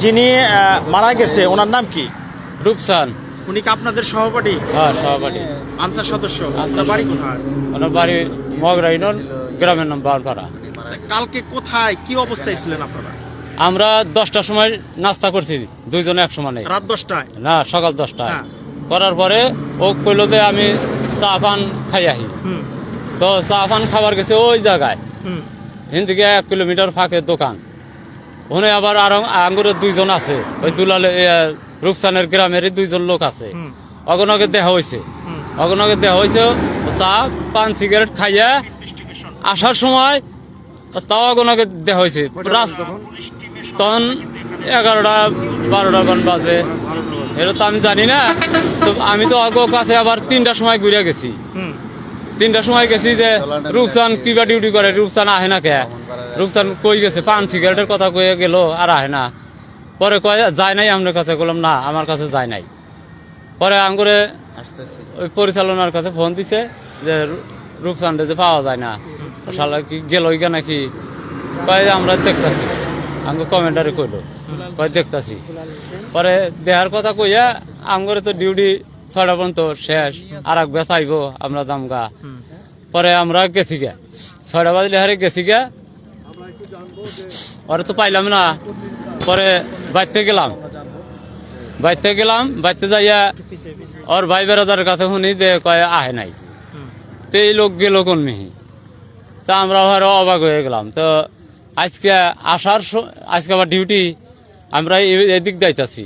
যিনি মারা গেছে ওনার নাম কি? রূপসান। উনি কি আপনাদের সহপাঠী? হ্যাঁ সভাপতি আনসার সদস্য। আনসার আপনার বাড়ি কোথায়? ওনার বাড়ি মগরা ইউনিয়ন গ্রামের নাম বারপাড়া। কালকে কোথায় কি অবস্থায় ছিলেন আপনারা? আমরা দশটার সময় নাস্তা করছি দুইজনে এক। সমানে রাত দশটায়? না সকাল দশটায়। হ্যাঁ। করার পরে ও কইলো যে আমি চা পান খাই আহি। তো চা পান খাবার গেছে ওই জায়গায়। থেকে এক কিলোমিটার ফাঁকে দোকান। ওখানে আবার আরও আঙ্গুরের দুইজন আছে। ওই দুলাল রূপসানের গ্রামের দুইজন লোক আছে। অগনকে দেখা হয়েছে অগনকে দেওয়া হয়েছে চা পান সিগারেট খাইয়া আসার সময় তাও অগনকে দেওয়া হয়েছে তখন? এগারোটা বারোটা গান বাজে। এটা তো আমি জানি না। তো আমি তো অগ কাছে আবার তিনটার সময় ঘুরে গেছি। তিনটার সময় গেছি যে রূপসান কিবা ডিউটি করে রূপসান আহে না কে? রূপসান কই গেছে? পান সিগারেটের কথা কয়ে গেল আর আহে না। পরে কয় যায় নাই? আমার কাছে বললাম না আমার কাছে যায় নাই। পরে আম করে ওই পরিচালনার কাছে ফোন দিছে যে রূপসানটা যে পাওয়া যায় না শালা কি গেল ওইখানে নাকি? কয় আমরা দেখতাছি। আমাকে কমেন্টারে কইলো কয় দেখতাছি। পরে দেহার কথা কইয়া আমগরে তো ডিউটি ছয়টা পর্যন্ত শেষ আর এক বেচ আইব আমরা দামগা। পরে আমরা গেছি গে ছয়টা বাজলে হারে গেছি গে ওরে তো পাইলাম না। পরে বাইতে গেলাম। বাইতে গেলাম বাইতে যাইয়া ওর ভাই বেড়াদার কাছে শুনি যে কয় আহে নাই। তো এই লোক গেল কোন মিহি? তা আমরা আরও অবাক হয়ে গেলাম। তো আজকে আসার আজকে আবার ডিউটি আমরা এদিক যাইতাছি।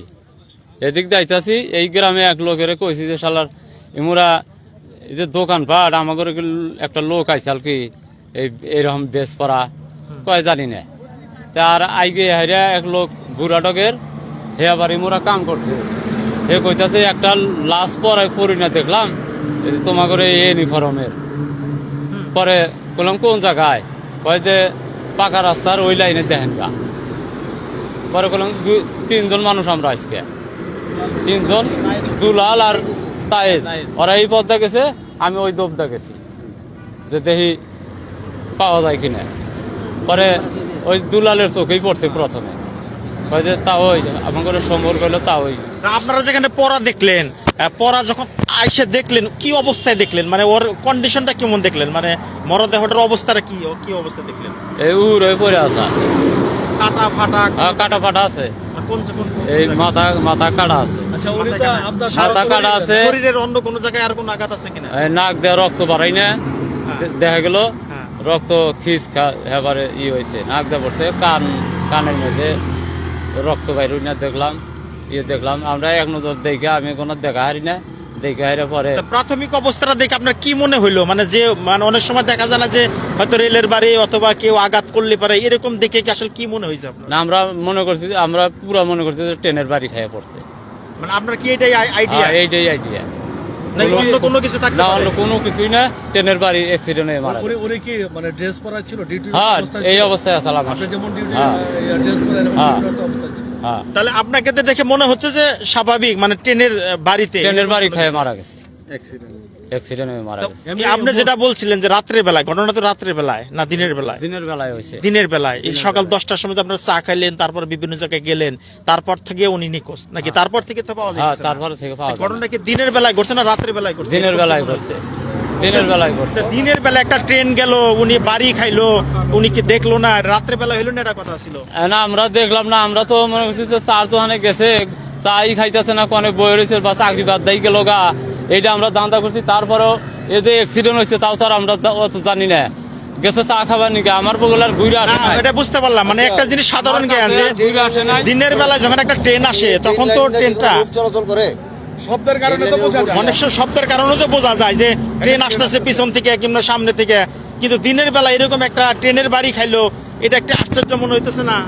এদিক যাইতাছি এই গ্রামে এক লোকের কইছি যে শালার ইমুরা এই যে দোকান পাট আমাদের একটা লোক আইসাল কি এই এরকম বেশ পড়া কয় জানি না। তা আর আইগে হাইরা এক লোক বুড়া ডগের হে আবার ইমুরা কাম করছে। হে কইতাছে একটা লাশ পরায় পড়ি না দেখলাম এই ইউনিফর্মের। পরে বললাম কোন জায়গায়? কয় যে পাকা রাস্তার ওই লাইনে দেখেন গা। পরে বললাম দুই- তিনজন মানুষ আমরা আজকে। তিনজন দুলাল আর তায়েজ। ওরা এই পথটা গেছে আমি ওই দোবদা গেছি। যে দেখি পাওয়া যায় কিনা। পরে ওই দুলালের চোখেই পড়ছে প্রথমে। কয় যে তা ওই সম্পর্ক তা ওই আপনারা যেখানে পড়া দেখলেন পড়া যখন আইসে দেখলেন কি অবস্থায় দেখলেন? মানে ওর কন্ডিশনটা কেমন দেখলেন? মানে মরদেহটার অবস্থাটা কি ও কি অবস্থা দেখলেন? এই উড় হয়ে পড়ে আসা কাটা ফাটা কাটা ফাটা আছে। কোন কোন কোন এই মাথা মাথা কাটা আছে। আচ্ছা মাথা কাটা। আছে। শরীরের অন্য কোনো জায়গায় আর কোনো আঘাত আছে কিনা? নাক দিয়ে রক্ত বাড়াই না। দেখা গেল হ্যাঁ। রক্ত খিস এবারে ই হয়েছে নাক দিয়ে পড়ছে কান কানের মধ্যে রক্ত বাইর না দেখলাম ইয়ে দেখলাম আমরা এক নজর দেখে আমি কোনো দেখা হারি না দেখে হারে পরে প্রাথমিক অবস্থাটা দেখে আপনার কি মনে হইল? মানে যে মানে অনেক সময় দেখা যায় না যে হয়তো রেলের বাড়ি অথবা কেউ আঘাত করলে পারে এরকম দেখে কি আসলে কি মনে হয়েছে আপনার? না আমরা মনে করছি যে- আমরা পুরা মনে করছি যে ট্রেনের বাড়ি খাইয়ে পড়ছে। মানে আপনার কি এটাই আইডিয়া হ্যাঁ, এইটাই আইডিয়া না অন্য কোনো কিছুই না। ট্রেনের বাড়ি অ্যাক্সিডেন্ট মারা উনি কি মানে ড্রেস পরা ছিল? ডিউটি হ্যাঁ এই অবস্থায় আসালাম আপনি যেমন ডিউটি হ্যাঁ। ড্রেস পরে হ্যাঁ। হ্যাঁ। তাহলে আপনাকে দেখে মনে হচ্ছে যে স্বাভাবিক মানে ট্রেনের বাড়িতে ট্রেনের বাড়ি খেয়ে মারা গেছে। অ্যাক্সিডেন্ট হয়ে মারা গেছে। এমনি আপনি যেটা বলছিলেন যে রাত্রের বেলায় ঘটনা তো রাত্রের বেলায় না দিনের বেলায়? দিনের বেলায় হয়েছে। দিনের বেলায়। এই সকাল দশটার সময় তো আপনারা চা খাইলেন তারপর বিভিন্ন জায়গায় গেলেন তারপর থেকে উনি নিখোঁজ। নাকি তারপর থেকে তো পাওয়া হ্যাঁ যাচ্ছে থেকে পাওয়া যায় ঘটনা কি দিনের বেলায় ঘটছে না রাত্রের বেলায় ঘটছে? দিনের বেলায় করছে দিনের বেলায় তা দিনের বেলা একটা ট্রেন গেল উনি বাড়ি খাইলো উনি কি দেখল না? রাত্রে বেলা হইল না এটা কথা ছিল? না আমরা দেখলাম না আমরা তো মনে করছি তার তো অনেক গেছে চাই খাইতেছে না কোনে বই রয়েছে বা চাকরি বাদ দেয় গেল গা। এইটা আমরা দান্দা করছি তারপরেও এদের অ্যাক্সিডেন্ট হয়েছে তাও তো আর আমরা অত জানি না। গেছে চা খাবার নাকি আমার বগলার ঘুরে আসে। এটা বুঝতে পারলাম মানে একটা জিনিস সাধারণ জ্ঞান যে দিনের বেলায় যখন একটা ট্রেন আসে তখন তো ট্রেনটা চলাচল করে শব্দের কারণে তো বোঝা যায় অনেক সময় শব্দের কারণে তো বোঝা যায় যে ট্রেন আসতেছে পিছন থেকে কিংবা সামনে থেকে। কিন্তু দিনের বেলা এরকম একটা ট্রেনের বাড়ি খাইলো এটা একটা আশ্চর্য মনে হইতেছে না।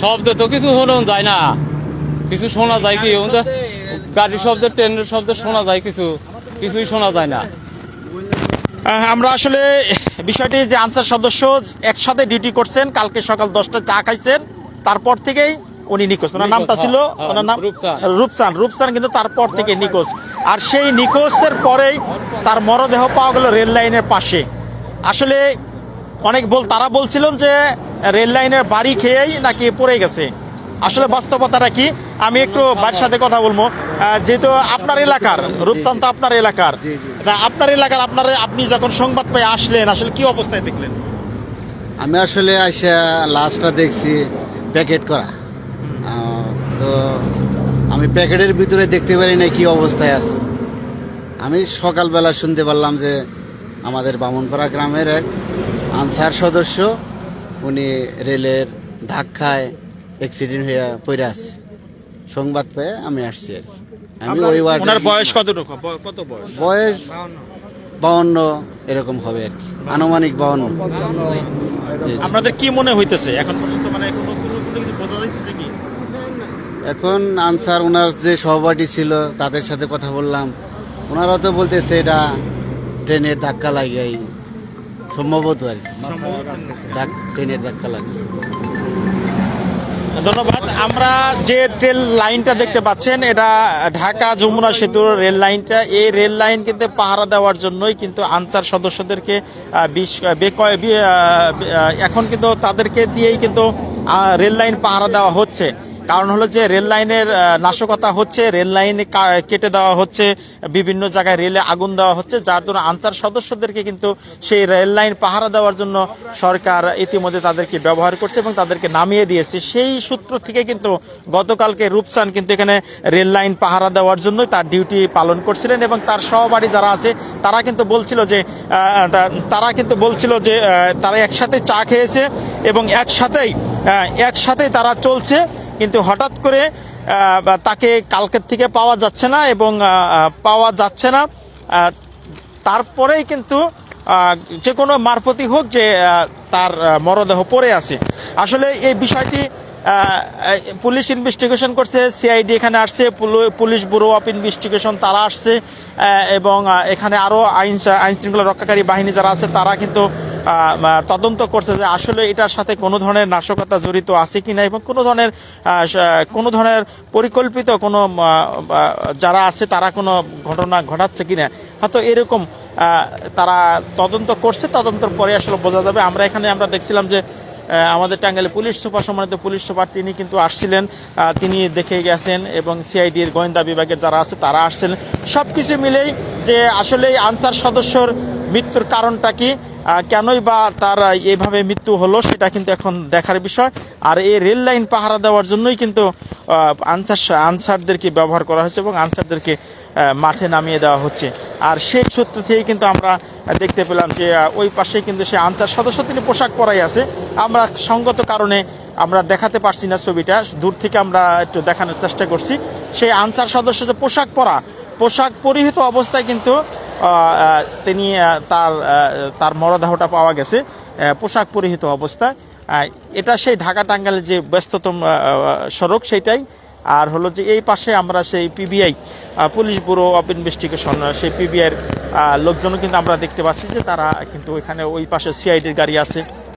শব্দ তো কিছু হলো যায় না। কিছু শোনা যায় কি? ওদের গাড়ির শব্দে ট্রেনের শব্দ শোনা যায় কিছু কিছুই শোনা যায় না। আমরা আসলে বিষয়টি যে আনসার সদস্য একসাথে ডিউটি করছেন কালকে সকাল দশটা চা খাইছেন তারপর থেকেই উনি নিখোঁজ। ওনার নামটা ছিল হ্যাঁ, ওনার নাম। রূপসান রূপসান কিন্তু তারপর থেকে নিখোঁজ। আর সেই নিখোঁজের পরেই তার মরদেহ পাওয়া গেল রেল লাইনের পাশে। আসলে অনেক বল তারা বলছিলেন যে রেল লাইনের বাড়ি খেয়েই নাকি পড়ে গেছে। আসলে বাস্তবতাটা কি? আমি একটু বাড়ির সাথে কথা বলব। যেহেতু আপনার এলাকার রূপচান তো আপনার এলাকার। তা আপনার এলাকার আপনার আপনি যখন সংবাদ পেয়ে আসলেন আসলে কি অবস্থায় দেখলেন? আমি আসলে আসা লাস্টটা দেখছি প্যাকেট করা। তো আমি প্যাকেটের ভিতরে দেখতে পারি না কি অবস্থায় আছে। আমি সকালবেলা শুনতে পারলাম যে আমাদের বামনপাড়া গ্রামের এক আনসার সদস্য উনি রেলের ধাক্কায় অ্যাক্সিডেন্ট হয়ে পড়ে আছে। সংবাদ পেয়ে আমি আসছি আর। আমি ওই ওনার বয়স কতটুকু? কত বয়স? বয়স বাউন্ন এরকম হবে আর কি। আনুমানিক বাউন্ন। আপনাদের কি মনে হইতেছে? এখন পর্যন্ত মানে কোনো কোনো কোনো কিছু বোঝা যাইতেছে কি? এখন আনসার ওনার যে সহপাঠী ছিল তাদের সাথে কথা বললাম। ওনারা তো বলতেছে এটা ট্রেনের ধাক্কা লাগাই। সম্ভবত আর কি। ট্রেনের ধাক্কা লাগছে। ধন্যবাদ। আমরা যে ট্রেন লাইনটা দেখতে পাচ্ছেন, এটা ঢাকা যমুনা সেতুর রেল লাইনটা। এই রেল লাইন কিন্তু পাহারা দেওয়ার জন্যই কিন্তু আনসার সদস্যদেরকে এখন কিন্তু তাদেরকে দিয়েই কিন্তু রেল লাইন পাহারা দেওয়া হচ্ছে। কারণ হলো যে রেল লাইনের নাশকতা হচ্ছে রেল লাইন কেটে দেওয়া হচ্ছে বিভিন্ন জায়গায় রেলে আগুন দেওয়া হচ্ছে যার জন্য আনসার সদস্যদেরকে কিন্তু সেই রেল লাইন পাহারা দেওয়ার জন্য সরকার ইতিমধ্যে তাদেরকে ব্যবহার করছে এবং তাদেরকে নামিয়ে দিয়েছে। সেই সূত্র থেকে কিন্তু গতকালকে রূপসান কিন্তু এখানে রেল লাইন পাহারা দেওয়ার জন্য তার ডিউটি পালন করছিলেন এবং তার সহবাড়ি যারা আছে তারা কিন্তু বলছিল যে তারা কিন্তু বলছিল যে তারা একসাথে চা খেয়েছে এবং একসাথেই আহ, একসাথেই তারা চলছে। কিন্তু হঠাৎ করে তাকে কালকের থেকে পাওয়া যাচ্ছে না এবং পাওয়া যাচ্ছে না। তারপরেই কিন্তু যে কোনো মারপতি হোক যে তার মরদেহ পড়ে আছে। আসলে এই বিষয়টি পুলিশ ইনভেস্টিগেশন করছে, সিআইডি এখানে আসছে, পুলো- পুলিশ ব্যুরো অফ ইনভেস্টিগেশন তারা আসছে এবং এখানে আরও আইন আইন শৃঙ্খলা রক্ষাকারী বাহিনী যারা আছে, তারা কিন্তু তদন্ত করছে যে আসলে এটার সাথে কোনো ধরনের নাশকতা জড়িত আছে কি না এবং কোনো ধরনের কোনো ধরনের পরিকল্পিত কোনো যারা আছে তারা কোনো ঘটনা ঘটাচ্ছে কিনা। হয়তো এরকম তারা তদন্ত করছে, তদন্তর পরে আসলে বোঝা যাবে। আমরা এখানে আমরা দেখছিলাম যে আমাদের টাঙ্গাইলে পুলিশ সুপার সম্মানিত পুলিশ সুপার তিনি কিন্তু আসছিলেন তিনি দেখে গেছেন এবং সিআইডির গোয়েন্দা বিভাগের যারা আছে তারা আসছেন। সব কিছু মিলেই যে আসলে আনসার সদস্যর মৃত্যুর কারণটা কি কেনই বা তার এইভাবে মৃত্যু হলো সেটা কিন্তু এখন দেখার বিষয়। আর এই রেল লাইন পাহারা দেওয়ার জন্যই কিন্তু আনসার আনসারদেরকে ব্যবহার করা হয়েছে এবং আনসারদেরকে মাঠে নামিয়ে দেওয়া হচ্ছে। আর সেই সূত্র থেকেই কিন্তু আমরা দেখতে পেলাম যে ওই পাশে কিন্তু সে আনসার সদস্য, তিনি পোশাক পরাই আছে। আমরা সঙ্গত কারণে আমরা দেখাতে পারছি না ছবিটা, দূর থেকে আমরা একটু দেখানোর চেষ্টা করছি। সেই আনসার সদস্য যে পোশাক পরা, পোশাক পরিহিত অবস্থায় কিন্তু তিনি তার তার মরদেহটা পাওয়া গেছে পোশাক পরিহিত অবস্থায়। এটা সেই ঢাকা টাঙ্গালের যে ব্যস্ততম সড়ক সেইটাই। আর হলো যে এই পাশে আমরা সেই PBI police bureau of investigation সেই পিবিআইয়ের লোকজনও কিন্তু আমরা দেখতে পাচ্ছি যে তারা কিন্তু এখানে ওই পাশে সিআইডির গাড়ি আছে।